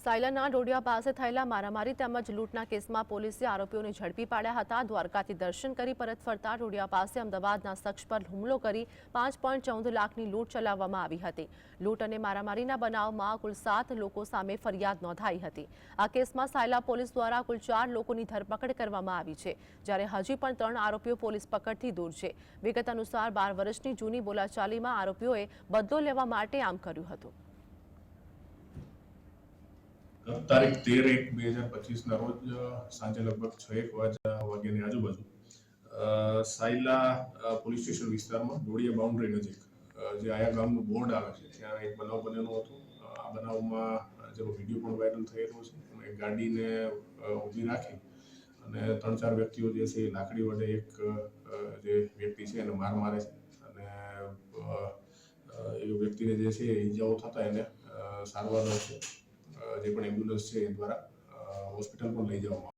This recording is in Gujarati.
સાયલાના ડોડિયા પાસે થયેલા મારામારી તેમજ લૂંટના કેસમાં પોલીસે આરોપીઓને ઝડપી પાડ્યા હતા. દ્વારકાથી દર્શન કરી પરત ફરતા ડોડિયા પાસે અમદાવાદના શખ્સ પર હુમલો કરી પાંચ પોઈન્ટ ચૌદ લાખની લૂંટ ચલાવવામાં આવી હતી. લૂંટ અને મારામારીના બનાવમાં કુલ સાત લોકો સામે ફરિયાદ નોંધાઈ હતી. આ કેસમાં સાયલા પોલીસ દ્વારા કુલ ચાર લોકોની ધરપકડ કરવામાં આવી છે, જ્યારે હજી પણ ત્રણ આરોપીઓ પોલીસ પકડથી દૂર છે. વિગત અનુસાર બાર વર્ષની જૂની બોલાચાલીમાં આરોપીઓએ બદલો લેવા માટે આમ કર્યું હતું. તારીખ તેર એક બે હજાર પચીસના રોજ સાંજે લગભગ છ એક વાગ્યા વાગ્યાની આજુબાજુ સાયલા પોલીસ સ્ટેશન વિસ્તારમાં ડોડિયા બાઉન્ડ્રી નજીક જે આયા ગામનું બોર્ડ આવે છે ત્યાં એક બનાવ બનેલો હતો. આ બનાવમાં જેનો વીડિયો પણ વાયરલ થયેલો છે એક ગાડીને ઊભી રાખી અને ત્રણ ચાર વ્યક્તિઓ જે છે એ લાકડી વડે એક જે વ્યક્તિ છે એને માર મારે છે અને એ વ્યક્તિને જે છે ઈજાઓ થતા એને સારવાર અ, જે પણ એમ્બ્યુલન્સ છે એ દ્વારા હોસ્પિટલ પણ લઈ જવામાં